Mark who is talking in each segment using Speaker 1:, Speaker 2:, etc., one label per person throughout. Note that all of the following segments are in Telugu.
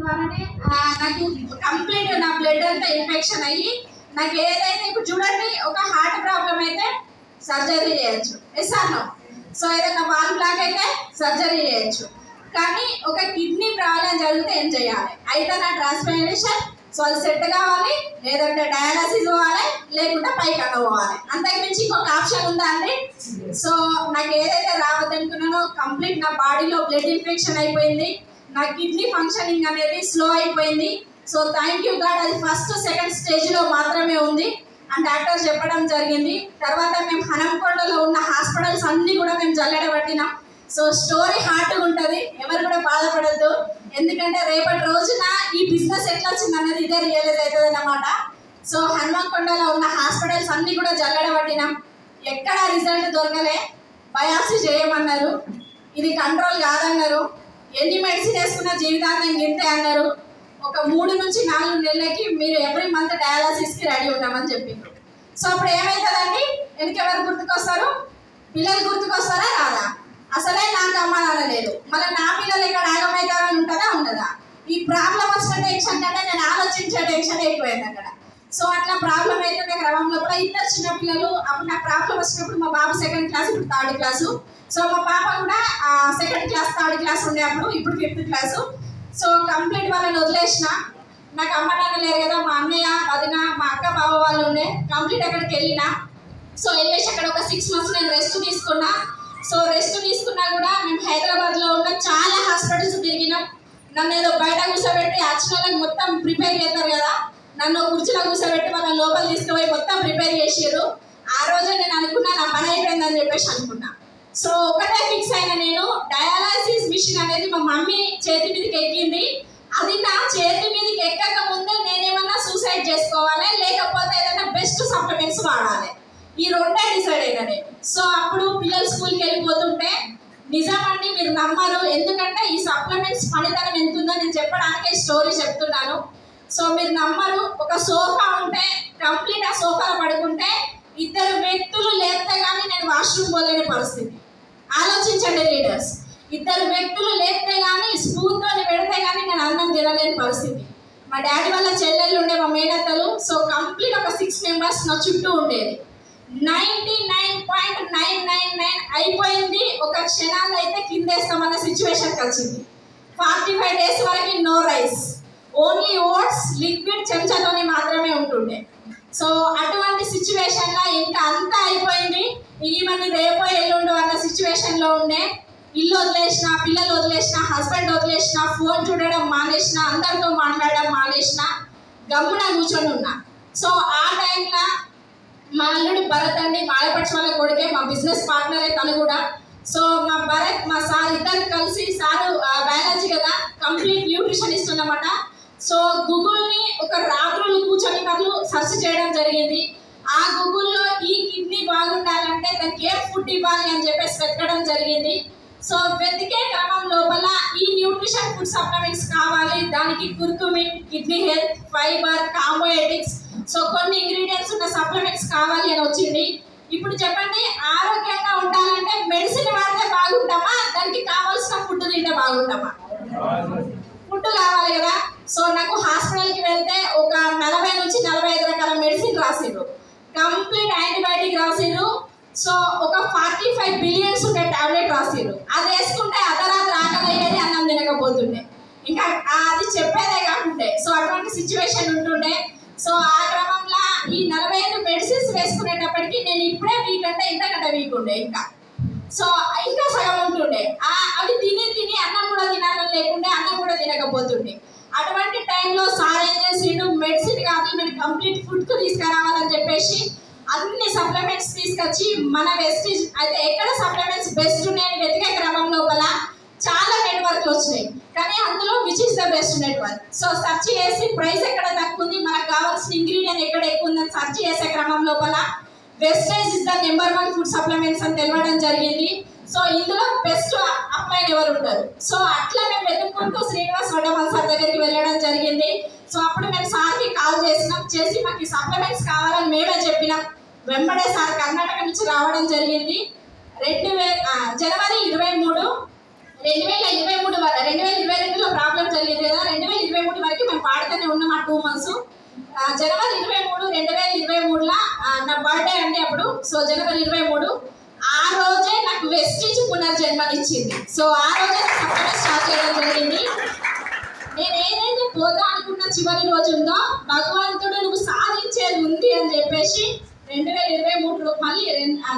Speaker 1: ద్వారానే నాకు కంప్లీట్ నా బ్లడ్ అంతా ఇన్ఫెక్షన్ అయ్యి నాకు ఏదైతే ఇప్పుడు చూడండి ఒక హార్ట్ ప్రాబ్లం అయితే సర్జరీ చేయొచ్చు. ఎస్ అన్నో సో ఏదైనా వాల్ బ్లాక్ అయితే సర్జరీ చేయొచ్చు. కానీ ఒక కిడ్నీ ప్రాబ్లం జరిగితే ఏం చేయాలి? అయితే నా ట్రాన్స్ప్లాంటేషన్ సో అది సెట్ కావాలి లేదంటే డయాలసిస్ పోవాలి లేకుంటే పైకి పోవాలి. అంతకు మించి ఇంకొక ఆప్షన్ ఉందా అండి? సో నాకు ఏదైతే రావద్దనుకున్నానో కంప్లీట్ నా బాడీలో బ్లడ్ ఇన్ఫెక్షన్ అయిపోయింది. నా కిడ్నీ ఫంక్షనింగ్ అనేది స్లో అయిపోయింది. సో థ్యాంక్ యూ గాడ్ అది ఫస్ట్ సెకండ్ స్టేజ్లో మాత్రమే ఉంది. అని డాక్టర్ చెప్పడం జరిగింది. తర్వాత మేము హనంకొండలో ఉన్న హాస్పిటల్స్ అన్నీ కూడా మేము జల్లెడ పట్టినాం. సో స్టోరీ హార్ట్గా ఉంటుంది. ఎవరు కూడా బాధపడద్దు. ఎందుకంటే రేపటి రోజున ఈ బిజినెస్ ఎట్లా వచ్చింది అనేది ఇదే రియలైజ్ అవుతుంది అన్నమాట సో హనుమకొండలో ఉన్న హాస్పిటల్స్ అన్నీ కూడా జల్లెడ పట్టినాం. ఎక్కడ రిజల్ట్ దొరకలే. బయాప్సీ చేయమన్నారు. ఇది కంట్రోల్ కాదన్నారు. ఎన్ని మెడిసిన్ వేసుకున్న జీవితాంతం గింతే అన్నారు. ఒక మూడు నుంచి నాలుగు నెలలకి మీరు ఎవ్రీ మంత్ డయాలసిస్కి రెడీ ఉన్నామని చెప్పిండ్రు. సో అప్పుడు ఏమవుతుందండి వెనకెవరు గుర్తుకొస్తారు? పిల్లలు గుర్తుకొస్తారా? రాదా? అసలే నాకు అమ్మ నాన్న లేదు మళ్ళీ నా పిల్లలు ఇక్కడ ఆగమవుతారని ఉంటుందా? ఉండదా? ఈ ప్రాబ్లం వచ్చిన టెన్షన్ కంటే నేను ఆలోచించే టెన్షన్ ఎక్కువైంది అక్కడ. సో అట్లా ప్రాబ్లం అయితే క్రమంలో కూడా ఇద్దరు చిన్న పిల్లలు అప్పుడు నాకు ప్రాబ్లం వచ్చినప్పుడు మా బాబు సెకండ్ క్లాస్ ఇప్పుడు థర్డ్ క్లాసు సో మా పాప కూడా సెకండ్ క్లాస్ థర్డ్ క్లాస్ ఉండే అప్పుడు ఇప్పుడు ఫిఫ్త్ క్లాసు సో కంప్లీట్ వాళ్ళని వదిలేసిన. నాకు అమ్మ నాన్న లేరు కదా మా అన్నయ్య వదిన మా అక్క బావ వాళ్ళు ఉండే. కంప్లీట్ అక్కడికి వెళ్ళిన. సో వెళ్ళేసి అక్కడ ఒక సిక్స్ మంత్స్ నేను రెస్ట్ తీసుకున్నా. సో రెస్ట్ తీసుకున్నా కూడా మేము హైదరాబాద్లో ఉన్న చాలా హాస్పిటల్స్ తిరిగినాం. నన్ను ఏదో బయట కూర్చోబెట్టి వచ్చిన మొత్తం ప్రిపేర్ చేస్తారు కదా. నన్ను కుర్చీలో కూర్చోబెట్టి వాళ్ళ లోపల తీసుకుపోయి మొత్తం ప్రిపేర్ చేసారు ఆ రోజే నేను అనుకున్నా నా పని అయిపోయిందని చెప్పేసి అనుకున్నా. సో ఒకటే ఫిక్స్ అయిన నేను డయాలసిస్ మిషన్ అనేది మా మమ్మీ చేతి మీదకి ఎక్కింది. అది నా చేతి మీదకి ఎక్కక ముందే నేనేమన్నా సూసైడ్ చేసుకోవాలి? లేకపోతే ఏదైనా బెస్ట్ సప్లిమెంట్స్ వాడాలి? ఈ రెండే డిసైడ్ అయినా నేను. సో అప్పుడు పిల్లలు స్కూల్కి వెళ్ళిపోతుంటే నిజమండి మీరు నమ్మరు. ఎందుకంటే ఈ సప్లిమెంట్స్ పనితనం ఎంత ఉందో నేను చెప్పడానికి స్టోరీ చెప్తున్నాను. సో మీరు నమ్మరు. ఒక సోఫా ఉంటే కంప్లీట్ ఆ సోఫాలో పడుకుంటే ఇద్దరు వ్యక్తులు లేస్తే కానీ నేను వాష్రూమ్ పోలేని పరిస్థితి. ఆలోచించండి లీడర్స్. ఇద్దరు వ్యక్తులు లేస్తే కానీ స్పూన్తో పెడితే కానీ నేను అన్నం తినలేని పరిస్థితి. మా డాడీ వాళ్ళ చెల్లెళ్ళు ఉండే మా మేనత్తలు సో కంప్లీట్ ఒక సిక్స్ మెంబర్స్ నా చుట్టూ ఉండేది. Ninety nine point nine nine nine అయిపోయింది. ఒక క్షణాలు అయితే కిందేస్తామన్న సిచ్యువేషన్కి వచ్చింది. ఫార్టీ ఫైవ్ డేస్ వరకు no rice. Only oats liquid చెంచాతోని మాత్రమే ఉంటుండే. సో అటువంటి సిచ్యువేషన్లో ఇంకా అంతా అయిపోయింది. ఈమెని రేపో ఎల్లుండు అన్న సిచ్యువేషన్లో ఉండే. ఇల్లు వదిలేసిన పిల్లలు వదిలేసిన హస్బెండ్ వదిలేసిన ఫోన్ చూడడం మానేసిన అందరితో మాట్లాడడం మానేసిన గమ్మున కూర్చొని ఉన్నా. సో ఆ టైంలో మా అల్లుడు భరత్ అండి మాలపక్ష వాళ్ళ కొడుకే మా బిజినెస్ పార్ట్నరే తను కూడా. సో మా భరత్ మా సార్ ఇద్దరు కలిసి సారు బయాలజీ కదా కంప్లీట్ న్యూట్రిషన్ ఇస్తుందన్నమాట సో గూగుల్ని ఒక రాత్రులు కూర్చొని వాళ్ళు సెర్చ్ చేయడం జరిగింది. ఆ గూగుల్లో ఈ కిడ్నీ బాగుండాలంటే దానికి ఏ ఫుడ్ ఇవ్వాలి అని చెప్పేసి వెతకడం జరిగింది. సో వెతికే క్రమం లోపల ఈ న్యూట్రిషన్ ఫుడ్ సప్లిమెంట్స్ కావాలి. దానికి curcumin kidney health fibre carbohydrates so కొన్ని ఇంగ్రీడియంట్స్ ఉన్న సప్లిమెంట్స్ కావాలి అని వచ్చింది. ఇప్పుడు చెప్పండి ఆరోగ్యంగా ఉండాలంటే మెడిసిన్ వాడితే బాగుంటామా? దానికి కావాల్సిన ఫుడ్ తింటే బాగుంటామా? ఫుడ్ కావాలి కదా. సో నాకు హాస్పిటల్కి వెళ్తే ఒక నలభై నుంచి నలభై ఐదు రకాల మెడిసిన్ రాసిండ్రు. కంప్లీట్ యాంటీబయాటిక్ రాసిండ్రు. సో ఒక ఫార్టీ ఫైవ్ బిలియన్స్ ఉండే టాబ్లెట్ రాసిండ్రు. అది వేసుకుంటే అర్ధరాత్రి ఆకలయ్యేది అన్నం తినకపోతుండే. ఇంకా అది చెప్పేదే కాకుండే. సో అటువంటి సిచ్యువేషన్ ఉంటుండే. సో ఆ క్రమంలో ఈ నలభై ఐదు మెడిసిన్స్ వేసుకునేటప్పటికి నేను ఇప్పుడే వీక్ అంటే ఇంతకంటే వీక్ ఉండే ఇంకా. సో ఇంకా సగం ఉంటుండే. అవి తిని తిని అన్నం కూడా తినాలని లేకుండే అన్నం కూడా తినకపోతుండే. అటువంటి టైంలో సార్ ఏం చేసిండు? మెడిసిన్ కాదు మీరు కంప్లీట్ ఫుడ్కు తీసుకురావాలని చెప్పేసి అన్ని సప్లిమెంట్స్ తీసుకొచ్చి మన వెస్టీజ్ అయితే ఎక్కడ సప్లిమెంట్స్ బెస్ట్ ఉన్నాయని వెతికే క్రమం లోపల చాలా నెట్వర్క్లు వచ్చినాయి. కానీ అందులో which is the best network so search చేసి ప్రైస్ ఎక్కడ తక్కువ ఉంది మనకు కావాల్సిన ఇంగ్రీడియంట్ ఎక్కడ ఎక్కువ ఉందని సెర్చ్ చేసే క్రమం లోపల Vestige is the number one food supplements అని తెలవడం జరిగింది. సో ఇందులో బెస్ట్ అమ్మాయిని ఎవరు ఉంటారు సో అట్లా మేము వెతుక్కుంటూ శ్రీనివాస్ వడ్డమల్ సార్ దగ్గరికి వెళ్ళడం జరిగింది. సో అప్పుడు మేము సార్కి కాల్ చేసినాం. చేసి మాకు సప్లిమెంట్స్ కావాలని మేమే చెప్పినాం. వెంబడే సార్ కర్ణాటక నుంచి రావడం జరిగింది. రెండు వే జనవరి ఇరవై మూడు రెండు వేల ఇరవై మూడు వర- రెండు వేల ఇరవై రెండులో ప్రాబ్లం జరిగింది కదా. రెండు వేల ఇరవై మూడు వరకు పక్కనే ఉన్నాం ఆ టూ మంత్స్ జనవరి ఇరవై మూడు రెండు వేల ఇరవై మూడులో నా బర్త్డే అండి అప్పుడు. సో జనవరి ఇరవై మూడు. ఆ రోజే నాకు వెస్టిజ్ పునర్జన్మనిచ్చింది. సో ఆ రోజే నాకు స్టార్ట్ చేయడం జరిగింది. నేను ఏదైతే పోతా అనుకున్న చివరి రోజు ఉందో భగవంతుడు నువ్వు సాధించేది ఉంది అని చెప్పేసి రెండు వేల ఇరవై మూడు మళ్ళీ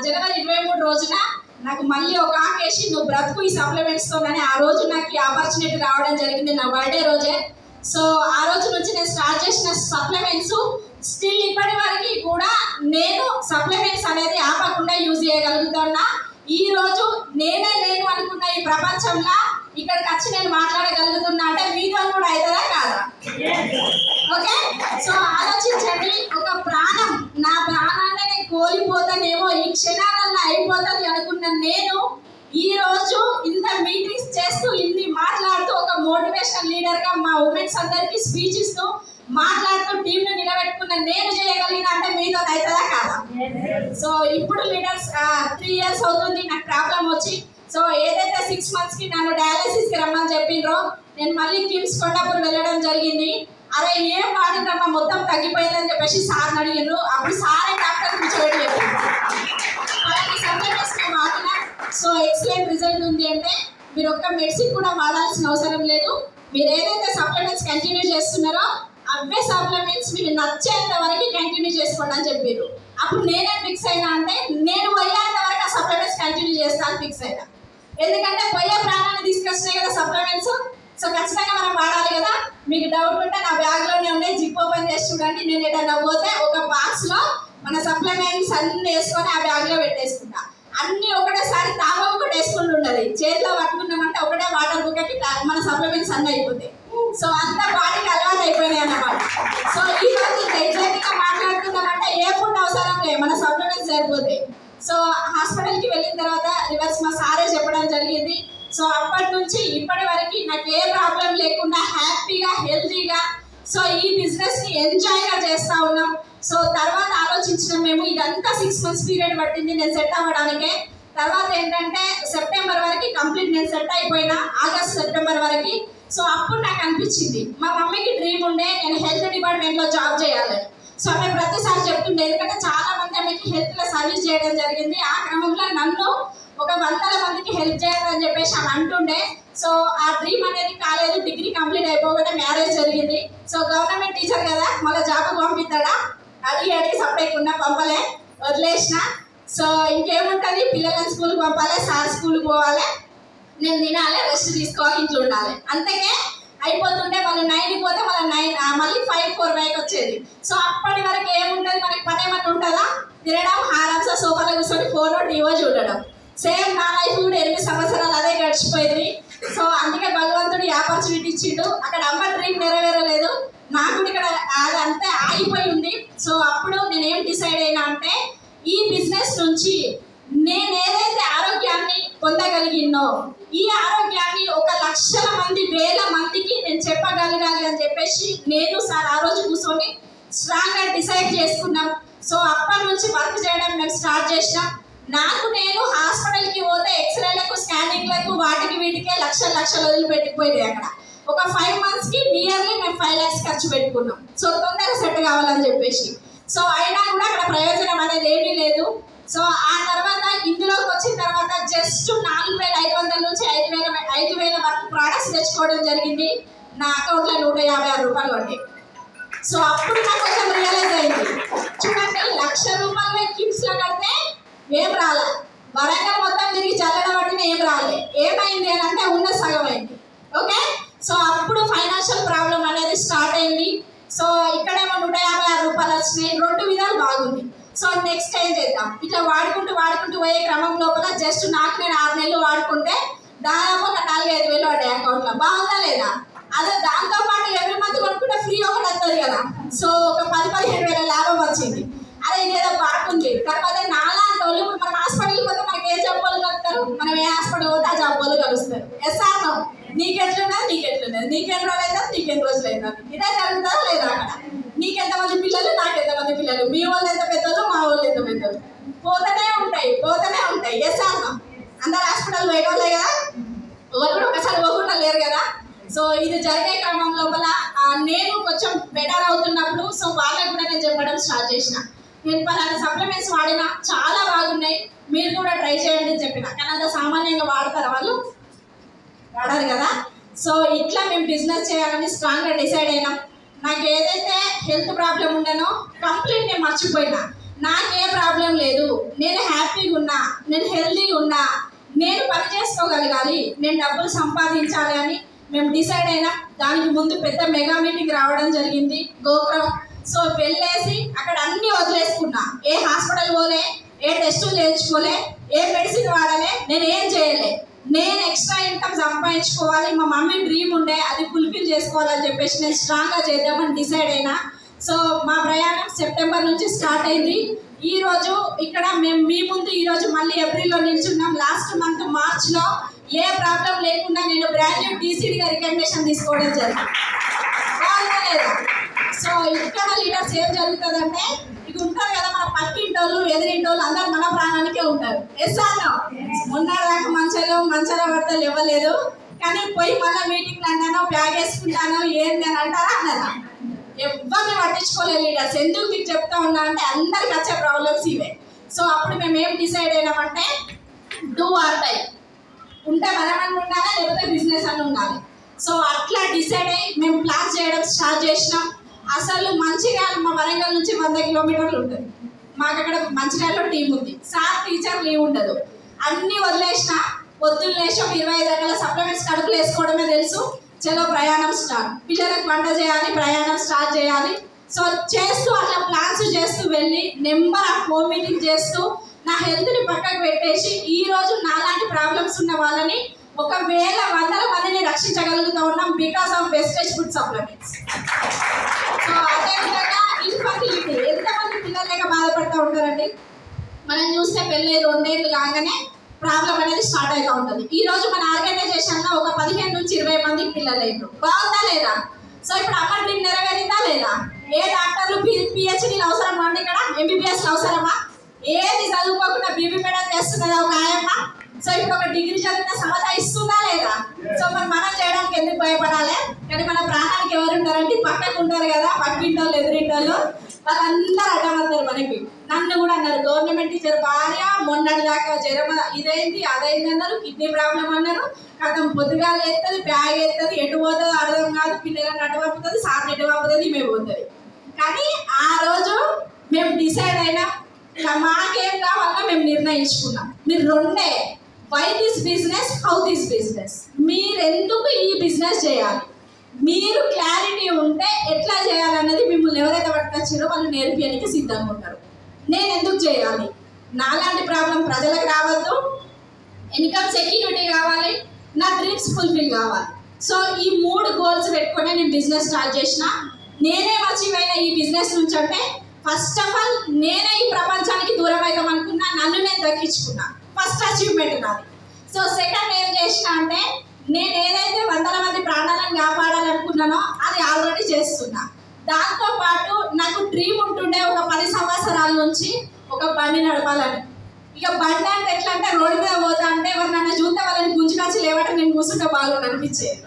Speaker 1: జనవరి ఇరవై మూడు రోజున నాకు మళ్ళీ ఒక ఆకేసి నువ్వు బ్రతుకు ఈ సప్లిమెంట్స్తో కానీ ఆ రోజు నాకు ఈ ఆపర్చునిటీ రావడం జరిగింది నా బర్త్డే రోజే. సో ఆ రోజు నుంచి నేను స్టార్ట్ చేసిన సప్లిమెంట్స్ స్టిల్ ఇప్పటి వరకు కూడా నేను సప్లిమెంట్ అనేది యూజ్ చేయగలుగుతున్నా. ఈ రోజు నేనే లేను అనుకున్న ఈ ప్రపంచంలో ఇక్కడికి వచ్చి నేను మాట్లాడగలుగుతున్నా అంటే మీతో కూడా అవుతుందా కాదా? ఓకే సో ఆలోచించండి. ఒక ప్రాణం నా ప్రాణాన్ని నేను కోల్పోతానేమో ఈ క్షణాలలో అయిపోతుంది అనుకున్న నేను ఈ రోజు ఇంత మీటింగ్స్ చేస్తూ ఇన్ని మాట్లాడుతూ ఒక మోటివేషన్ లీడర్గా మా ఉమెన్స్ అందరికీ స్పీచ్ ఇస్తూ మాట్లాడుతూ టీం నిలబెట్టుకున్న నేను చేయగలిగిన అంటే మీతో అవుతుందా కాదా? సో ఇప్పుడు లీడర్స్ త్రీ ఇయర్స్ అవుతుంది నాకు ప్రాబ్లం వచ్చి. సో ఏదైతే సిక్స్ మంత్స్కి నన్ను డయాలసిస్కి రమ్మని చెప్పిండ్రో నేను మళ్ళీ కిమ్స్ కొండాపూర్ వెళ్ళడం జరిగింది. అరే ఏం వాడినమ్మా మొత్తం తగ్గిపోయిందని చెప్పేసి సార్ అడిగిండ్రు. అప్పుడు సారే డాక్టర్ కూర్చోబెట్టి చెప్పిండ్రు వాడినా. సో ఎక్సలెంట్ రిజల్ట్ ఉంది అంటే మీరు ఒక్క మెడిసిన్ కూడా వాడాల్సిన అవసరం లేదు. మీరు ఏదైతే సప్లిమెంట్స్ కంటిన్యూ చేస్తున్నారో అవే సప్లిమెంట్స్ మీకు నచ్చేంత వరకు కంటిన్యూ చేసుకోండి అని చెప్పారు అప్పుడు నేనే ఫిక్స్ అయినా అంటే నేను పోయేంత వరకు ఆ సప్లిమెంట్స్ కంటిన్యూ చేస్తాను ఫిక్స్ అయినా. ఎందుకంటే పోయే ప్రాణాన్ని తీసుకొచ్చినాయి కదా సప్లిమెంట్స్ సో ఖచ్చితంగా మనం వాడాలి కదా. మీకు డౌట్ ఉంటే నా బ్యాగ్లోనే ఉన్నాయి జిప్ ఓపెన్ చేసి చూడండి. నేను ఏదైనా పోతే ఒక బాక్స్లో మన సప్లిమెంట్స్ అన్ని వేసుకొని ఆ బ్యాగ్లో పెట్టేసుకుంటా. అన్ని ఒకటేసారి తాగ ఒకటి వేసుకుంటూ ఉండాలి. చేతిలో పట్టుకున్నామంటే ఒకటే వాటర్ బుక్కకి మన సప్లిమెంట్స్ అన్నీ అయిపోతాయి. సో అంత బాడీకి అలవాటు అయిపోయినాయి అన్నమాట. సో ఈ రోజు ఎగ్జాక్ట్గా గా ఏ ఫుడ్ అవసరం లేదు మన సప్లిమెంట్స్ సరిపోతాయి సో హాస్పిటల్కి వెళ్ళిన తర్వాత రివర్స్ మా సారే చెప్పడం జరిగింది. సో అప్పటి నుంచి ఇప్పటి వరకు నాకు ఏ ప్రాబ్లం లేకుండా హ్యాపీగా హెల్తీగా సో ఈ బిజినెస్ని చేస్తూ చేస్తా ఉన్నాం. సో తర్వాత ఆలోచించిన మేము ఇదంతా సిక్స్ మంత్స్ పీరియడ్ పట్టింది నేను సెట్ అవ్వడానికే. తర్వాత ఏంటంటే సెప్టెంబర్ వరకు కంప్లీట్ నేను సెట్ అయిపోయినా ఆగస్ట్ సెప్టెంబర్ వరకు సో అప్పుడు నాకు అనిపించింది మా మమ్మీకి డ్రీమ్ ఉండే నేను హెల్త్ డిపార్ట్మెంట్లో జాబ్ చేయాలని సో ఆమె ప్రతిసారి చెప్తుండే ఎందుకంటే చాలా మంది ఆమెకి హెల్త్లో సర్వీస్ చేయడం జరిగింది. ఆ క్రమంలో నన్ను ఒక వందల మందికి హెల్ప్ చేయాలని చెప్పేసి ఆమె అంటుండే. సో ఆ డ్రీమ్ అనేది కాలేదు డిగ్రీ కంప్లీట్ అయిపోకుండా మ్యారేజ్ జరిగింది. సో గవర్నమెంట్ టీచర్ కదా మళ్ళీ జాబ్కి పంపిస్తాడా? అడిగి అడిగి సపరేట్కుండా పంపలే వదిలేసిన. సో ఇంకేముంటుంది? పిల్లలని స్కూల్కి పంపాలి సార్ స్కూల్కి పోవాలి. నేను తినాలి రెస్ట్ తీసుకోవాలి ఇంట్లో ఉండాలి. అంతకే అయిపోతుంటే వాళ్ళు నైన్కి పోతే మనం నైన్ మళ్ళీ ఫైవ్ ఫోర్ బైక్ వచ్చేది. సో అప్పటి వరకు ఏముంటుంది? మనకి పని ఏమన్నా ఉంటుందా? తినడం హారాంస సోఫాలో కూర్చొని ఫోన్ టీవో చూడడం. సేమ్ నా లైఫ్ కూడా ఎనిమిది సంవత్సరాలు అదే గడిచిపోయింది. సో అందుకే భగవంతుడు ఆపర్చునిటీ ఇచ్చిండు. అక్కడ అమ్మ డ్రీమ్ నెరవేరలేదు. నాకు ఇక్కడ అది అంతే ఆగిపోయి ఉంది. సో అప్పుడు నేనేం డిసైడ్ అయినా అంటే ఈ బిజినెస్ నుంచి నేను ఏదైతే ఆరోగ్యాన్ని పొందగలిగినో ఈ ఆరోగ్యాన్ని ఒక లక్షల మంది వేల మందికి నేను చెప్పగలగాలి అని చెప్పేసి నేను సార్ ఆ రోజు కూర్చొని స్ట్రాంగ్గా డిసైడ్ చేసుకున్నాం. సో అప్పటి నుంచి వర్క్ చేయడం మేము స్టార్ట్ చేసినాం. నాకు నేను హాస్పిటల్కి పోతే ఎక్స్రేలకు స్కానింగ్లకు వాటికి వీటికే లక్షల లక్షలు వదిలిపెట్టిపోయింది అక్కడ. ఒక ఫైవ్ మంత్స్కి నియర్లీ మేము ఫైవ్ ల్యాక్స్ ఖర్చు పెట్టుకున్నాం. సో తొందరగా సెట్ కావాలని చెప్పేసి. సో అయినా కూడా అక్కడ ప్రయోజనం అనేది ఏమీ లేదు. సో ఆ తర్వాత ఇందులోకి వచ్చిన తర్వాత జస్ట్ నాలుగు వేల ఐదు వందల నుంచి ఐదు వేల ఐదు వేల వరకు ప్రోడక్ట్స్ తెచ్చుకోవడం జరిగింది. నా అకౌంట్లో నూట యాభై ఆరు రూపాయలు పడ్డాయి. సో అప్పుడు నాకు కొంచెం రియలైజ్ అయింది. చూడండి లక్ష రూపాయలు కిమ్స్లో కడితే ఏం రాలే? వరంగల్ మొత్తం తిరిగి చల్లడం పట్టిన ఏం రాలే. ఏమైంది అని అంటే ఉన్న సగం అయింది. ఓకే? సో అప్పుడు ఫైనాన్షియల్ ప్రాబ్లం అనేది స్టార్ట్ అయింది. సో ఇక్కడేమో నూట యాభై ఆరు రూపాయలు వచ్చినాయి. రెండు విధాలు బాగుంది. సో నెక్స్ట్ ఏం చేద్దాం? ఇట్లా వాడుకుంటూ వాడుకుంటూ పోయే క్రమం లోపల జస్ట్ నాకు నేను ఆరు నెలలు వాడుకుంటే దాదాపు ఒక నాలుగు ఐదు వేలు పడ్డాయి అకౌంట్లో బాగుందా లేదా? అదే దాంతో పాటు ఎవరి మంత్ కొనుక్కుంటే ఫ్రీ ఒకటి వస్తుంది కదా. సో ఒక పది పదిహేను వేల లాభం వచ్చింది. అదే ఇదేదో బాగుంది తర్వాత నాలాంటి వాళ్ళు ఇప్పుడు మనం హాస్పిటల్కి పోతే మనకి ఏ జబ్బులు కలుగుతారు మనం ఏ హాస్పిటల్ పోతే ఆ జబ్బులు కలుస్తారు. ఎస్ఆర్ నో నీకెట్లున్నది? నీకెట్లున్నది. నీకెన్ని రోజులు అయిందా నీకెన్ని రోజులు అయిందా ఇదే జరుగుతుందా లేదా అక్కడ? నీకెంతమంది పిల్లలు? నాకు పిల్లలు మీ వాళ్ళు ఎంత పెద్దలు మా వాళ్ళు ఎంత పెద్దలు? పోతూనే ఉంటాయి పోతూనే ఉంటాయి. ఎస్ ఆర్ అందరు హాస్పిటల్ పోయేవాళ్ళే కదా? ఎవరు కూడా ఒకసారి పోకుండా లేరు కదా? సో ఇది జరిగే క్రమం లోపల నేను కొంచెం బెటర్ అవుతున్నప్పుడు సో వాళ్ళకి కూడా నేను చెప్పడం స్టార్ట్ చేసిన. నేను పలానా సప్లిమెంట్స్ వాడినా చాలా బాగున్నాయి. మీరు కూడా ట్రై చేయండి అని చెప్పిన. కానీ అంత సామాన్యంగా వాడతారు వాళ్ళు? వాడారు కదా? సో ఇట్లా మేము బిజినెస్ చేయాలని స్ట్రాంగ్గా డిసైడ్ అయినాం. నాకు ఏదైతే హెల్త్ ప్రాబ్లం ఉండనో కంప్లీట్ నేను మర్చిపోయినా. నాకే ప్రాబ్లం లేదు. నేను హ్యాపీగా ఉన్నా నేను హెల్తీగా ఉన్నా నేను పని చేసుకోగలగాలి నేను డబ్బులు సంపాదించాలి అని మేము డిసైడ్ అయినా దానికి ముందు పెద్ద మెగా మీటింగ్ రావడం జరిగింది గోపురం. సో వెళ్ళేసి అక్కడ అన్ని వదిలేసుకున్నా. ఏ హాస్పిటల్ పోలే ఏ టెస్టులు చేయించుకోలే ఏ మెడిసిన్ వాడలే నేను ఏం చేయలే. నేను ఎక్స్ట్రా ఇన్కమ్ సంపాదించుకోవాలి మా మమ్మీ డ్రీమ్ ఉండే అది ఫుల్ఫిల్ చేసుకోవాలని చెప్పేసి నేను స్ట్రాంగ్గా చేద్దామని డిసైడ్ అయినా. సో మా ప్రయాణం సెప్టెంబర్ నుంచి స్టార్ట్ అయింది. ఈరోజు ఇక్కడ మేము మీ ముందు ఈరోజు మళ్ళీ ఏప్రిల్లో నిల్చున్నాం. లాస్ట్ మంత్ మార్చ్లో ఏ ప్రాబ్లం లేకుండా నేను బ్రాండ్ న్యూ డీసీడీగా రికమెండేషన్ తీసుకోవడం జరిగింది. లేదా? సో ఇక్కడ లీడర్స్ ఏం జరుగుతుందంటే ఇది ఉంటారు కదా పక్కింటోళ్ళు ఎదిరింటోళ్ళు అందరు మన ప్రాణానికే ఉంటారు. ఎస్ అన్నా మొన్న దాకా మంచాలు మంచాల పడతలు ఇవ్వలేదు. కానీ పోయి మళ్ళీ మీటింగ్ అన్నాను బ్యాగ్ వేసుకుంటాను ఏంది అని అంటారా? అన్నదా ఎవరిని పట్టించుకోలేదు లీడర్స్. ఎందుకు మీకు చెప్తా ఉన్నా అంటే అందరికి వచ్చే ప్రాబ్లమ్స్ ఇవే. సో అప్పుడు మేము ఏం డిసైడ్ అయినామంటే డూ ఆర్ టై ఉంటే మనమని ఉండాలా లేకపోతే బిజినెస్ అని ఉండాలి. సో అట్లా డిసైడ్ అయ్యి మేము ప్లాన్ చేయడం స్టార్ట్ చేసినాం. అసలు మంచిర్యాల మా వరంగల్ నుంచి వంద కిలోమీటర్లు ఉంటుంది. మాకు అక్కడ మంచిర్యాలలో టీం ఉంది. సార్ టీచర్ లీవ్ ఉండదు. అన్నీ వదిలేసిన పొద్దున్న లేచాం ఇరవై ఐదు రకాల సప్లిమెంట్స్ కడుపులు వేసుకోవడమే తెలుసు. చలో ప్రయాణం స్టార్ట్. పిల్లలకు వంట చేయాలి ప్రయాణం స్టార్ట్ చేయాలి. సో చేస్తూ అట్లా ప్లాన్స్ చేస్తూ వెళ్ళి నెంబర్ ఆఫ్ హోమ్ మీటింగ్ చేస్తూ నా హెల్త్ని పక్కకు పెట్టేసి ఈ రోజు నాలాంటి ప్రాబ్లమ్స్ ఉన్న వాళ్ళని ఒక వేల వందల మందిని రక్షించగలుగుతూ ఉన్నాం because of Vestige food supplements so అదేవిధంగా ఇన్ఫర్టిలిటీ ఎంతమంది పిల్లలు బాధపడుతూ ఉంటారండి. మనం చూస్తే పెళ్ళి రెండేళ్ళు కాగానే ప్రాబ్లం అనేది స్టార్ట్ అవుతూ ఉంటుంది. ఈ రోజు మన ఆర్గనైజేషన్లో ఒక పదిహేను నుంచి ఇరవై మందికి పిల్లలు అయ్యారు బాగుందా లేదా? సో ఇప్పుడు అమ్మ డ్రీమ్ నెరవేరిందా లేదా? ఏ డాక్టర్లు పిహెచ్డీలు అవసరమా అండి ఇక్కడ? ఎంబీబీఎస్ అవసరమా? ఏది చదువుకోకుండా బీబీ మేడం చేస్తున్నదా ఒక ఆయమ్మ? సో ఇప్పుడు ఒక డిగ్రీ చదివిన సమత ఇస్తుందా లేదా? సో మరి మనం చేయడానికి ఎందుకు భయపడాలి? కానీ మన ప్రాణానికి ఎవరు ఉంటారంటే పక్కకు ఉంటారు కదా పక్కింటోళ్ళు ఎదురింటోళ్ళు వాళ్ళందరూ అడ్డమవుతారు మనకి. నన్ను కూడా అన్నారు గవర్నమెంట్ టీచర్ భార్య మొన్నటి దాకా జ్వరం ఇదేంటి అదైంది అన్నారు కిడ్నీ ప్రాబ్లం అన్నారు. కథం పొద్దుగాలు ఎత్తది బ్యాగ్ ఎత్తది ఎటు పోతుంది అర్థం కాదు పిల్లలను అటు పంపుతుంది సార్ ఎటు పంపుతుంది మేము పోతుంది. కానీ ఆ రోజు మేము డిసైడ్ అయినా మాకేం కావాలో మేము నిర్ణయించుకున్నాం. మీరు రెండే why this business how this business మీరు ఎందుకు ఈ బిజినెస్ చేయాలి? మీరు క్లారిటీ ఉంటే ఎట్లా చేయాలన్నది మిమ్మల్ని ఎవరైతే పట్టుకొచ్చారో వాళ్ళు నేర్పించడానికి సిద్ధంగా ఉంటారు. నేను ఎందుకు చేయాలి? నాలాంటి ప్రాబ్లం ప్రజలకు రావద్దు. ఇన్కమ్ సెక్యూరిటీ కావాలి. నా డ్రీమ్స్ ఫుల్ఫిల్ కావాలి. సో ఈ మూడు గోల్స్ పెట్టుకునే నేను బిజినెస్ స్టార్ట్ చేసిన. నేనే అచీవ్ అయిన ఈ బిజినెస్ నుంచి అంటే ఫస్ట్ ఆఫ్ ఆల్ నేనే ఈ ప్రపంచానికి దూరం అవుతాం అనుకున్నా. నన్ను నేను దక్కించుకున్నాను ఫస్ట్ అచీవ్మెంట్ నాది. సో సెకండ్ ఏం చేసిన అంటే నేను ఏదైతే వందల మంది ప్రాణాలను కాపాడాలనుకున్నానో అది ఆల్రెడీ చేస్తున్నా. దాంతో పాటు నాకు డ్రీమ్ ఉంటుండే ఒక పది సంవత్సరాల నుంచి ఒక బండి నడపాలని. ఇక బండి అంటే ఎట్లా అంటే రోడ్డు మీద పోతా అంటే ఎవరు నన్ను చూస్తే వాళ్ళని గుంజుకాచి లేవటం నేను కూర్చుంటే బాగుండు అనిపించేది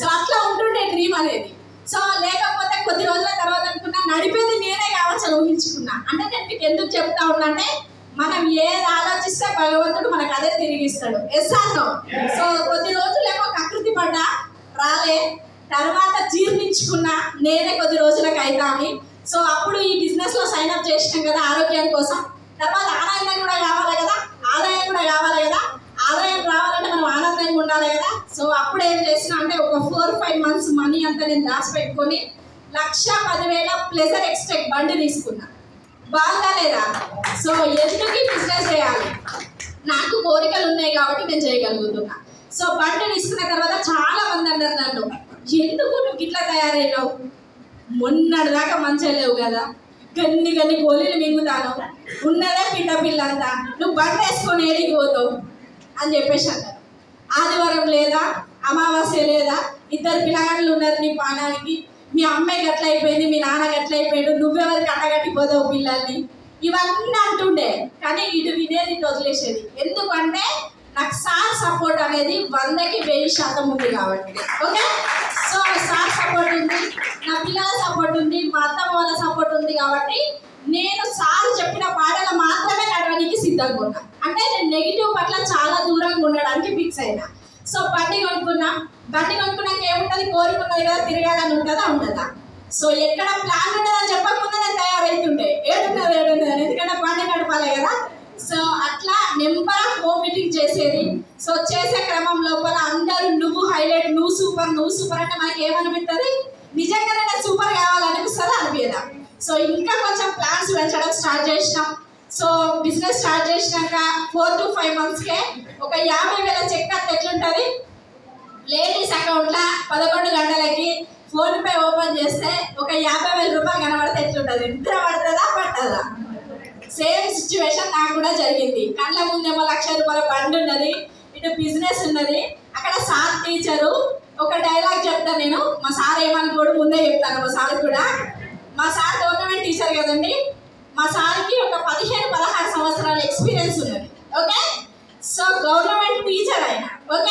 Speaker 1: సో అట్లా ఉంటుండే డ్రీమ్ అనేది. సో లేకపోతే కొద్ది రోజుల తర్వాత అనుకున్నా నడిపేది నేనే కావచ్చు అని ఊహించుకున్నా. అంటే నేను మీకు ఎందుకు చెప్తా ఉన్నా అంటే మనం ఏది ఆలోచిస్తే భగవంతుడు మనకు అదే తిరిగిస్తాడు. ఎస్ సో కొద్ది రోజులు ఏమో కకృతి పడ్డా రాలే. తర్వాత జీర్ణించుకున్నా నేనే కొద్ది రోజులకు అవుతాను అని సో అప్పుడు ఈ బిజినెస్లో సైన్ అప్ చేసినాం కదా ఆరోగ్యం కోసం. తర్వాత ఆనందం కూడా కావాలి కదా? ఆదాయం కూడా కావాలి కదా? ఆదాయం రావాలంటే మనం ఆనందంగా ఉండాలి కదా? సో అప్పుడు ఏం చేసిన అంటే ఒక ఫోర్ ఫైవ్ మంత్స్ మనీ అంతా నేను దాచిపెట్టుకొని లక్ష పదివేల ప్లెజర్ ఎక్స్ట్రెక్ బండి తీసుకున్నాను బాగుందా సో ఎందుకు బిజినెస్ చేయాలి? నాకు కోరికలు ఉన్నాయి కాబట్టి నేను చేయగలుగుతున్నా. సో బండి తీసుకున్న తర్వాత చాలా మంది అన్నారు నన్ను ఎందుకు నువ్వు ఇట్లా తయారైనావు? మొన్నటి దాకా మంచిగా లేవు కదా. గన్ని గన్ని గోళీలు మింగుతాను. ఉన్నదే పిట్ట పిల్లంతా. నువ్వు బండి వేసుకొని ఏడికి పోతావు? అని చెప్పేసి అన్నారు. ఆదివారం లేదా అమావాస్య లేదా ఇద్దరు పిల్లగాళ్ళు ఉన్నారు నీ పానానికి. మీ అమ్మాయి గట్ల అయిపోయింది? మీ నాన్న గట్ల అయిపోయాడు? నువ్వెవరికి అట్టగట్టిపోతావు పిల్లల్ని? ఇవన్నీ అంటుండే. కానీ ఇటు వినేది ఇటు వదిలేసేది. ఎందుకంటే నాకు సార్ సపోర్ట్ అనేది వందకి వెయ్యి శాతం ఉంది కాబట్టి. ఓకే? సో సార్ సపోర్ట్ ఉంది నా పిల్లల సపోర్ట్ సపోర్ట్ ఉంది మా అత్తమ్మ వాళ్ళ సపోర్ట్ ఉంది కాబట్టి నేను సార్ చెప్పిన పాటలు మాత్రమే నడవడానికి సిద్ధంగా ఉన్నా. అంటే నేను నెగిటివ్ పట్ల చాలా దూరంగా ఉండడానికి ఫిక్స్ అయినా. సో బండి కొనుక్కున్నాం. బండి కొనుక్కున్నాక ఏముంటుంది? కోరిక ఉన్నది కదా తిరగాలని ఉంటుందా? ఉండదా. సో ఎక్కడ ప్లాన్ ఉండదని చెప్పకుండా నేను తయారవుతుండే ఏడున్నది ఏడున్నది అని. ఎందుకంటే బండి నడపాలి కదా. సో అట్లా నెంబర్ ఆఫ్ హోమ్ మీటింగ్ చేసేది. సో చేసే క్రమం లోపల అందరూ నువ్వు హైలైట్ నువ్వు సూపర్ నువ్వు సూపర్ అంటే మనకి ఏమనిపిస్తుంది నిజంగానే నాకు సూపర్ కావాలనిపిస్తుంది? అనిపించదా సో ఇంకా కొంచెం ప్లాన్స్ పెంచడం స్టార్ట్ చేసినాం. సో బిజినెస్ స్టార్ట్ చేసినాక ఫోర్ టు ఫైవ్ మంత్స్కే ఒక యాభై వేల చెక్ అంత ఎట్లుంటుంది? లేడీస్ అకౌంట్లో పదకొండు గంటలకి ఫోన్ పే ఓపెన్ చేస్తే ఒక యాభై వేల రూపాయలు కనబడితే ఎట్లుంటుంది? నిద్ర పడుతుందా? పట్టదా? సేమ్ సిచ్యువేషన్ నాకు కూడా జరిగింది. కళ్ళ ముందేమో లక్ష రూపాయల బండి ఉన్నది ఇటు బిజినెస్ ఉన్నది. అక్కడ సార్ టీచరు ఒక డైలాగ్ చెప్తాను నేను. మా సార్ ఏమనుకోడు ముందే చెప్తాను మా సార్ కూడా. మా సార్ గవర్నమెంట్ టీచర్ కదండి. మా సార్కి ఒక పదిహేను పదహారు సంవత్సరాల ఎక్స్పీరియన్స్ ఉన్నది. ఓకే సో గవర్నమెంట్ టీచర్ ఆయన. ఓకే